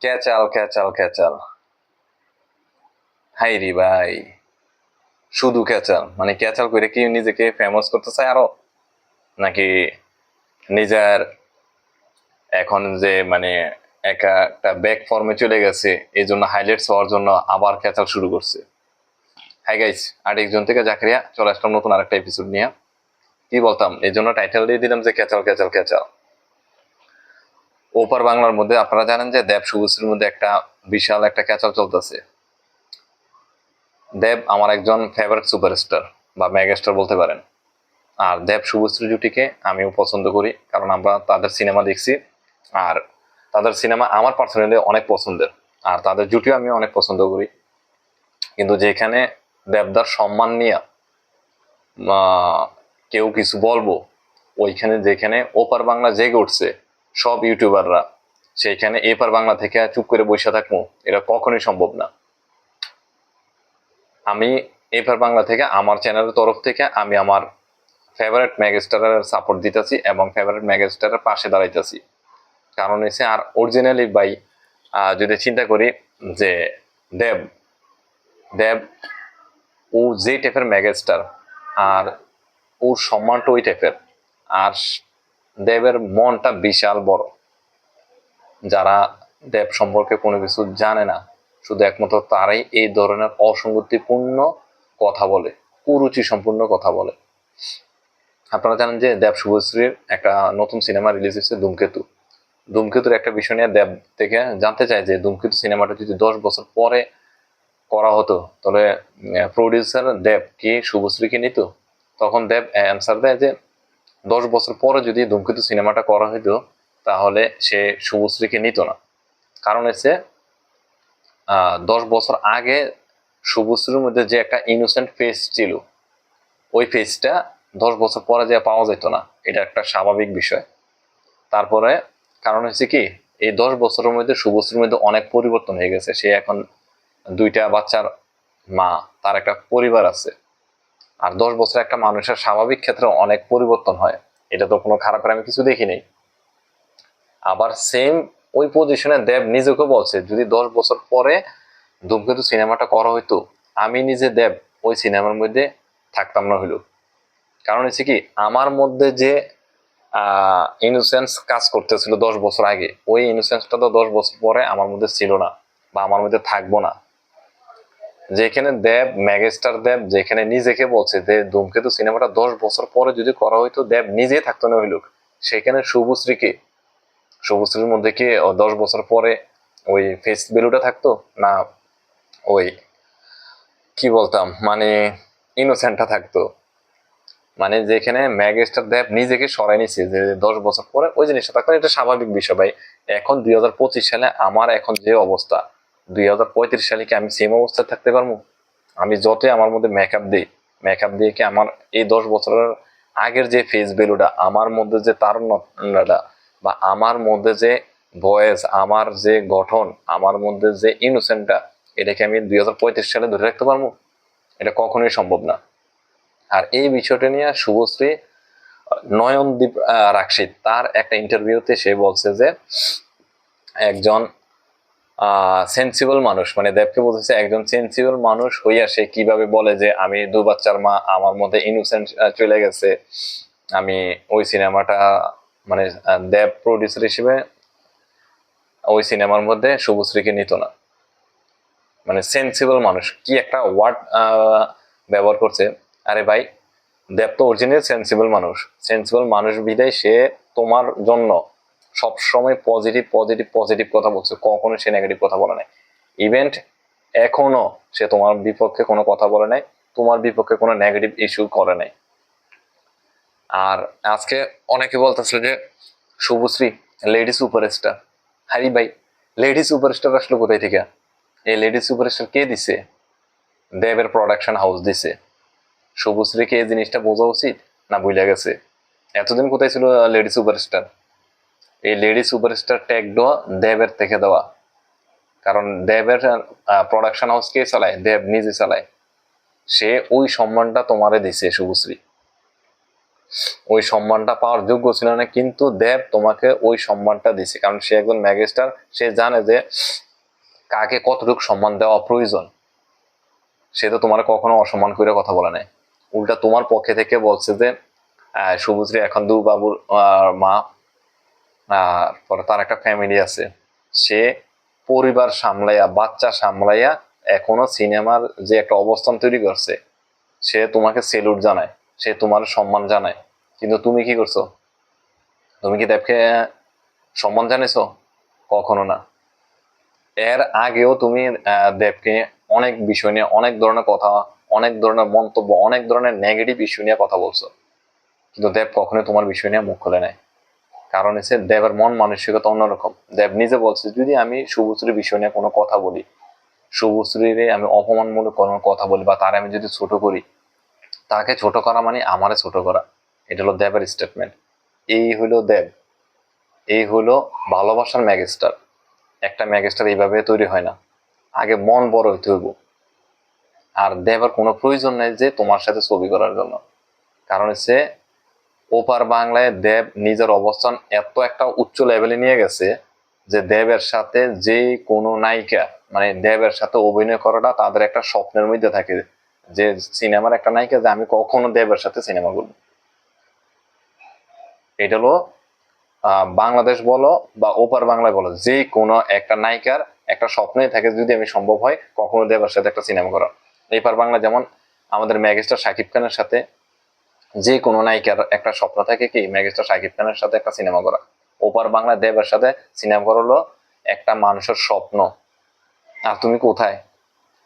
ক্যাচাল ক্যাচাল ক্যাচাল। High রে ভাই। শুধু ক্যাচাল। মানে ক্যাচাল করে কি নিজেকে ফেমাস করতে চায় আরও? নাকি নিজের এখন যে মানে একা একটা ব্যাক ফর্মে চলে গেছে এই জন্য হাইলাইটস হওয়ার জন্য আবার ক্যাচাল শুরু করছে? হাই গাইস আরেকজন থেকে জাকরিয়া, চলে আসলাম নতুন আরেকটা এপিসোড নিয়ে। কি বলতাম? এই জন্য টাইটেল দিয়ে দিলাম যে ক্যাচাল ক্যাচাল ক্যাচাল। ওপার বাংলার মধ্যে আপনারা জানেন যে দেব শুভশ্রীর মধ্যে একটা বিশাল একটা ক্যাচাল চলতেছে। দেব আমার একজন ফেভারিট সুপারস্টার বা মেগাস্টার বলতে পারেন। আর দেব শুভশ্রী জুটিকে আমিও পছন্দ করি, কারণ আমরা তাদের সিনেমা দেখছি। আর তাদের সিনেমা আমার পার্সোনালি অনেক পছন্দের। আর তাদের জুটিও আমি অনেক পছন্দ করি। কিন্তু যেখানে দেবদার সম্মান নিয়ে কেউ কিছু বলব, ওইখানে যেখানে ওপার বাংলা জেগে উঠছে সব ইউটিউবাররা, সেইখানে এপার বাংলা থেকে চুপ করে বসে থাকব, এটা কখনোই সম্ভব না। আমি এপার বাংলা থেকে আমার চ্যানেলের তরফ থেকে আমি আমার ফেভারিট ম্যাগস্টারের সাপোর্ট দিতেছি এবং ফেভারিট ম্যাগস্টারের পাশে দাঁড়াইতেছি। কারণ হচ্ছে আর অরিজিনালি বাই যদি চিন্তা করি যে দেব দেব, ও যে টাইপের ম্যাগস্টার আর ওর সম্মানটা ওই টাইপের আর দেবের মনটা বিশাল বড়। যারা দেব সম্পর্কে কোনো কিছু জানে না, শুধু একমাত্র তারাই এই ধরনের অসঙ্গতিপূর্ণ কথা বলে কুরুচি সম্পূর্ণ কথা বলে। আপনারা জানেন যে দেব শুভশ্রীর একটা নতুন সিনেমা রিলিজ হয়েছে ধূমকেতু। ধূমকেতুর একটা বিষয় নিয়ে দেব থেকে জানতে চায় যে ধূমকেতু সিনেমাটা যদি দশ বছর পরে করা হতো, তাহলে প্রডিউসার দেব কি শুভশ্রীকে নিত? তখন দেব অ্যান্সার দেয় যে দশ বছর পরে যদি ধূমকেতু সিনেমাটা করা হতো তাহলে সে শুভশ্রীকে নিত না। কারণ আহ, দশ বছর আগে শুভশ্রীর মধ্যে যে একটা ইনোসেন্ট ফেস ছিল ওই ফেসটা দশ বছর পরে যে পাওয়া যেত না এটা একটা স্বাভাবিক বিষয়। তারপরে কারণ হচ্ছে কি এই দশ বছরের মধ্যে শুভশ্রীর মধ্যে অনেক পরিবর্তন হয়ে গেছে। সে এখন দুইটা বাচ্চার মা তার একটা পরিবার আছে। আর দশ বছর একটা মানুষের স্বাভাবিক ক্ষেত্রে অনেক পরিবর্তন হয়। এটা তো কোনো খারাপের আমি কিছু দেখি নাই আবার সেম ওই পজিশনে দেব নিজেকে বলছে, যদি দশ বছর পরে ধূমকেতু সিনেমাটা করা হইতো, আমি নিজে দেব, ওই সিনেমার মধ্যে থাকতাম না হইল। কারণ হচ্ছে কি, আমার মধ্যে যে ইনোসেন্স কাজ করতেছিল দশ বছর আগে, ওই ইনোসেন্সটা তো দশ বছর পরে আমার মধ্যে ছিল না বা আমার মধ্যে থাকব না। যেখানে দেব ম্যাগেস্টার দেব, যেখানে নিজেকে বলছে যে ধূমকেতু সিনেমাটা দশ বছর পরে যদি করা হইতো, দেব নিজেই থাকতো না হইলুক সেখানে শুভশ্রীকে শুভশ্রীর মধ্যে কি? দশ বছর পরে ওই ফেস ভ্যালুটা থাকতো না ওই কি বলতাম? মানে ইনোসেন্টটা থাকতো। মানে যেখানে ম্যাগেস্টার দেব নিজেকে সরাই নিছে যে দশ বছর পরে ওই জিনিসটা থাকতো এটা স্বাভাবিক বিষয় ভাই। এখন দুই হাজার পঁচিশ সালে আমার এখন যে অবস্থা দুই হাজার পঁয়ত্রিশ সালে কি আমি সেম অবস্থায় থাকতে পারব? আমি যতই আমার মধ্যে মেকআপ দিই মেকআপ দিয়ে কি আমার এই দশ বছরের আগের যে ফেস ভ্যালুটা আমার মধ্যে যে তারুণ্যটা বা আমার মধ্যে যে ভয়েস আমার যে গঠন, আমার মধ্যে যে ইনোসেন্টটা এটাকে আমি দুই হাজার পঁয়ত্রিশ সালে ধরে রাখতে পারব? এটা কখনোই সম্ভব না। আর এই বিষয়টা নিয়ে শুভশ্রী নয়নদীপ রাক্ষিত তার একটা ইন্টারভিউতে সে বলছে যে, একজন সেন্সিবল মানুষ। মানে দেবকে বলতেছে একজন সেন্সিবল মানুষ হইয়া সে কীভাবে বলে যে আমি দু বাচ্চার মা, আমার মধ্যে ইনোসেন্ট চলে গেছে। আমি ওই সিনেমাটা মানে দেব প্রডিউসার হিসেবে ওই সিনেমার মধ্যে শুভশ্রীকে নিত না। মানে সেন্সিবল মানুষ, কি একটা ওয়ার্ড ব্যবহার করছে। আরে ভাই, দেব তো অরিজিনাল সেন্সিবল মানুষ। সেন্সিবল মানুষ বিদায় সে তোমার জন্য সবসময় পজিটিভ পজিটিভ পজিটিভ কথা বলছে। কখনো সে নেগেটিভ কথা বলে নাই। ইভেন্ট এখনও সে তোমার বিপক্ষে কোনো কথা বলে নাই, তোমার বিপক্ষে কোনো নেগেটিভ ইস্যু করে নাই। আর আজকে অনেকে বলতেছিল যে, শুভশ্রী লেডি সুপারস্টার হারি ভাই লেডি সুপারস্টার আসলো কোথায় থেকে? এই লেডি সুপারস্টার কে দিছে? দেবের প্রোডাকশন হাউস দিছে। শুভশ্রীকে এই জিনিসটা বোঝা উচিত না বুঝলে গেছে? এতদিন কোথায় ছিল লেডি সুপারস্টার এই লেডি সুপারস্টার ট্যাগ দেওয়া দেবের থেকে দেওয়া। কারণ দেবের প্রোডাকশন হাউস কে চালায় দেব নিজে চালায়। সে ওই সম্মানটা তোমারে দিছে শুভশ্রী। ওই সম্মানটা পাওয়ার যোগ্য ছিল না কিন্তু দেব তোমাকে ওই সম্মানটা দিছে। কারণ সে একজন ম্যাগিস্টার সে জানে যে কাকে কতটুকু সম্মান দেওয়া প্রয়োজন। সে তো তোমার কখনো অসম্মান করে কথা বলে নাই। উল্টা তোমার পক্ষে থেকে বলছে যে শুভশ্রী এখন দু বাবুর আহ, মা আহ, পরে তার একটা ফ্যামিলি আছে। সে পরিবার সামলাইয়া বাচ্চা সামলাইয়া এখনও সিনেমার যে একটা অবস্থান তৈরি করছে সে তোমাকে সেলুট জানায় সে তোমার সম্মান জানায়। কিন্তু তুমি কি করছ? তুমি কি দেবকে সম্মান জানিয়েছো কখনো না। এর আগেও তুমি দেবকে অনেক বিষয় নিয়ে অনেক ধরনের কথা অনেক ধরনের মন্তব্য অনেক ধরনের নেগেটিভ ইস্যু নিয়ে কথা বলছো। কিন্তু দেব কখনোই তোমার বিষয় নিয়ে মুখ খুলে নেয় কারণ হচ্ছে দেবের মন মানসিকতা অন্যরকম। দেব নিজে বলছে, যদি আমি শুভশ্রীর বিষয় নিয়ে কোনো কথা বলি, শুভশ্রীর আমি অপমানমূলক কোনো কথা বলি বা তার আমি যদি ছোট করি, তাকে ছোট করা মানে আমারে ছোট করা। এটা হলো দেবের স্টেটমেন্ট এই হলো দেব। এই হলো ভালোবাসার ম্যাগিস্টার। একটা ম্যাগিস্টার এইভাবে তৈরি হয় না। আগে মন বড় হইতে হইব। আর দেবের কোনো প্রয়োজন নেই যে তোমার সাথে ছবি করার জন্য। কারণ হচ্ছে ওপার বাংলায় দেব নিজের অবস্থান এত একটা উচ্চ লেভেলে নিয়ে গেছে যে দেবের সাথে যে কোনো নায়িকা মানে দেবের সাথে অভিনয় করাটা তাদের একটা স্বপ্নের মধ্যে থাকে যে সিনেমার একটা নায়িকা যে আমি কখনো দেবের সাথে সিনেমা করব এটা হলো বাংলাদেশ বলো বা ওপার বাংলায় বলো, যে কোনো একটা নায়িকার একটা স্বপ্নই থাকে যদি আমি সম্ভব হয় কখনো দেবের সাথে একটা সিনেমা করা এপার বাংলা যেমন আমাদের ম্যাগিস্টার শাকিব খানের সাথে যে কোনো নায়িকার একটা স্বপ্ন থাকে কি ম্যাগিস্টার শাকিব খানের সাথে একটা সিনেমা করা। ওপার বাংলা দেবের সাথে সিনেমা করা হলো একটা মানুষের স্বপ্ন। আর তুমি কোথায়?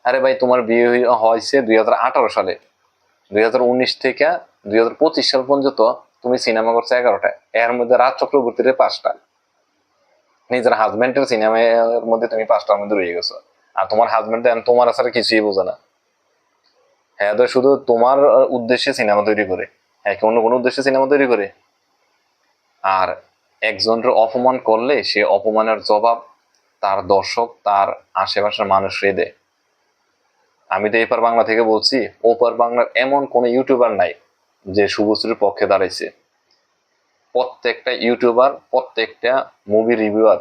আরে ভাই, তোমার বিয়ে হয়েছে দুই হাজার আঠারো সালে। দুই হাজার উনিশ থেকে দুই হাজার পঁচিশ সাল পর্যন্ত তুমি সিনেমা করছ এগারোটা এর মধ্যে রাজ চক্রবর্তীর পাঁচটা। নিজের হাজবেন্ডের সিনেমার মধ্যে তুমি পাঁচটার মধ্যে রয়ে গেছো। আর তোমার হাজবেন্ড তোমার আসলে কিছুই বোঝে না। হ্যাঁ তো শুধু তোমার উদ্দেশ্যে সিনেমা তৈরি করে। হ্যাঁ অন্য কোনো উদ্দেশ্যে সিনেমা তৈরি করে? আর একজনের অপমান করলে সে অপমানের জবাব তার দর্শক, তার আশেপাশের মানুষরে দেয়। আমি তো এপার বাংলা থেকে বলছি, ওপার বাংলার এমন কোনো ইউটিউবার নাই যে শুভশ্রীর পক্ষে দাঁড়াইছে। প্রত্যেকটা ইউটিউবার, প্রত্যেকটা মুভি রিভিউয়ার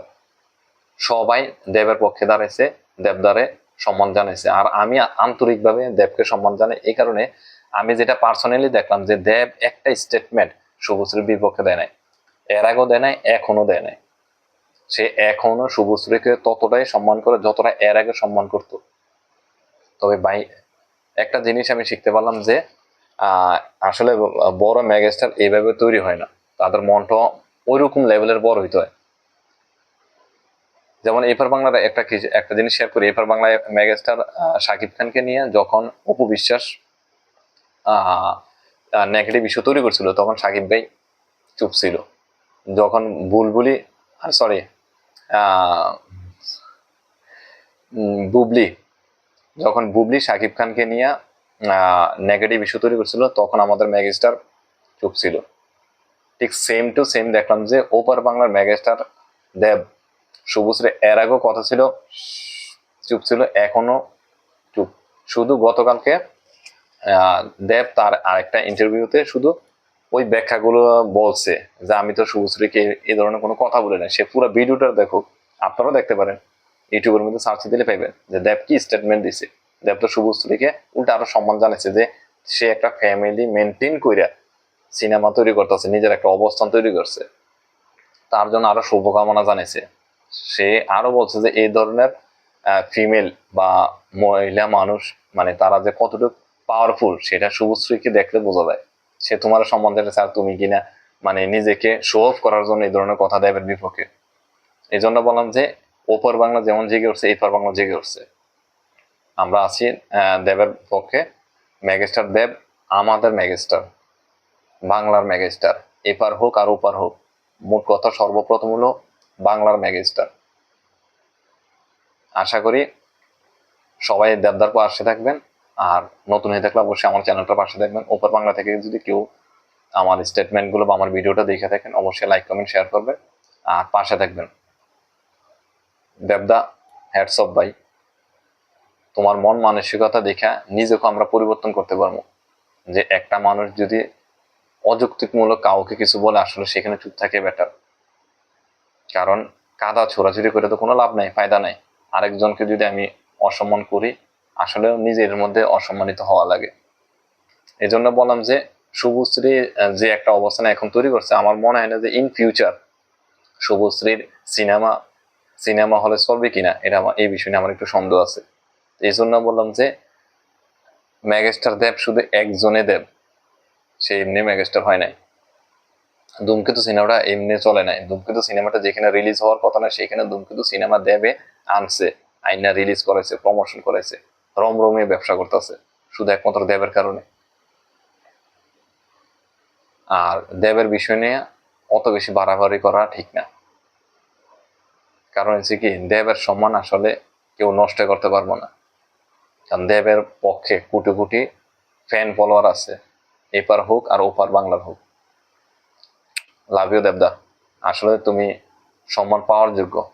সবাই দেবের পক্ষে দাঁড়াইছে, দেবদারে সম্মান জানাইছে। আর আমি আন্তরিকভাবে দেবকে সম্মান জানাই এই কারণে আমি যেটা পার্সোনালি দেখলাম যে দেব একটা স্টেটমেন্ট শুভশ্রীর বিপক্ষে দেয় নাই। এর আগেও দেয় নাই এখনও দেয় নাই। সে এখনও শুভশ্রীকে ততটাই সম্মান করে যতটা এর আগে সম্মান করতো। তবে ভাই, একটা জিনিস আমি শিখতে পারলাম যে আসলে বড় ম্যাগেস্টার এইভাবে তৈরি হয় না। তাদের মনটা ওইরকম লেভেলের বড় হইতে হয়। যেমন এপার বাংলার একটা একটা জিনিস শেয়ার করি এপার বাংলায় মেগাস্টার শাকিব খানকে নিয়ে যখন অপু বিশ্বাস নেগেটিভ ইস্যু তৈরি করছিল, তখন শাকিব ভাই চুপ ছিল। যখন বুলবুলি, আর সরি বুবলি, যখন বুবলি শাকিব খানকে নিয়ে নেগেটিভ ইস্যু তৈরি করছিল, তখন আমাদের মেগাস্টার চুপ ছিল। ঠিক সেম টু সেম দেখলাম যে, ওপার বাংলার মেগাস্টার দেব শুভশ্রী এর আগেও কথা ছিল, চুপ ছিল, এখনও চুপ। শুধু গতকালকে দেব তার আরেকটা ইন্টারভিউতে শুধু ওই ব্যাখ্যাগুলো বলছে যে, আমি তো শুভশ্রীকে এই ধরনের কোনো কথা বলে নাই। সে পুরো ভিডিওটা দেখো, আপনারাও দেখতে পারেন। ইউটিউবের মধ্যে সার্চ দিলে পাইবেন যে, দেব কি স্টেটমেন্ট দিছে। দেব তো শুভশ্রীকে উল্টা আরও সম্মান জানাইছে যে, সে একটা ফ্যামিলি মেনটেন কইরা সিনেমা তৈরি করতেছে, নিজের একটা অবস্থান তৈরি করছে। তার জন্য আরও শুভকামনা জানাইছে। সে আরও বলছে যে এই ধরনের ফিমেল বা মহিলা মানুষ মানে তারা যে কতটুকু পাওয়ারফুল সেটা শুভশ্রীকে দেখলে বোঝা যায়। সে তোমার সম্বন্ধে স্যার তুমি কিনা মানে নিজেকে শো অফ করার জন্য এই ধরনের কথা দেবের বিপক্ষে। এই জন্য বললাম যে, ওপর বাংলা যেমন জেগে উঠছে, এপার বাংলা জেগে উঠছে। আমরা আছি দেবের পক্ষে। ম্যাগেস্টার দেব আমাদের ম্যাগেস্টার বাংলার ম্যাগেস্টার এপার হোক আর ওপার হোক, মোট কথা সর্বপ্রথম হলো বাংলার ম্যাগেস্টার আশা করি সবাই দেবদার পাশে থাকবেন, আর নতুন হয়ে থাকলে অবশ্যই আমার চ্যানেলটার পাশে থাকবেন। ওপার বাংলা থেকে যদি কেউ আমার স্টেটমেন্টগুলো বা আমার ভিডিওটা দেখে থাকেন, অবশ্যই লাইক কমেন্ট শেয়ার করবেন, আর পাশে থাকবেন। দেবদা হ্যাটস অফ ভাই তোমার মন মানসিকতা দেখা নিজেকে আমরা পরিবর্তন করতে পারব। যে একটা মানুষ যদি অযৌক্তিকমূলক কাউকে কিছু বলে, আসলে সেখানে চুপ থাকে বেটার কারণ কাদা ছোড়াছুড়ি করে তো কোনো লাভ নাই, ফায়দা নাই। আরেকজনকে যদি আমি অসম্মান করি আসলে নিজের মধ্যে অসম্মানিত হওয়া লাগে। এই জন্য বললাম যে শুভশ্রী যে একটা অবস্থানে এখন তৈরি করছে, আমার মনে হয় না যে ইন ফিউচার শুভশ্রীর সিনেমা সিনেমা হলে চলবে কিনা, এটা আমার, এই বিষয়ে নিয়ে আমার একটু সন্দেহ আছে। এই জন্য বললাম যে ম্যাগেস্টার দেব শুধু একজনে দেব, সে এমনি ম্যাগেস্টার হয় নাই। ধূমকেতু সিনেমাটা এমনি চলে নাই। ধূমকেতু সিনেমাটা যেখানে রিলিজ হওয়ার কথা না সেখানে ধূমকেতু সিনেমা দেবে, আনছে, আইনা রিলিজ করেছে প্রমোশন করেছে রমরমে ব্যবসা করতেছে, শুধু একমাত্র দেবের কারণে। আর দেবের বিষয় নিয়ে অত বেশি বাড়াবাড়ি করা ঠিক না। কারণ হচ্ছে কি, দেবের সম্মান আসলে কেউ নষ্ট করতে পারব না। কারণ দেবের পক্ষে কোটি কোটি ফ্যান ফলোয়ার আছে, এপার হোক আর ওপার বাংলার হোক। লাভ ইউ দেবদা আসলে তুমি সম্মান পাওয়ার যোগ্য।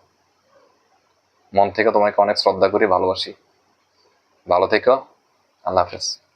মন থেকে তোমাকে অনেক শ্রদ্ধা করি, ভালোবাসি। ভালো থেকো। আল্লাহ হাফেজ।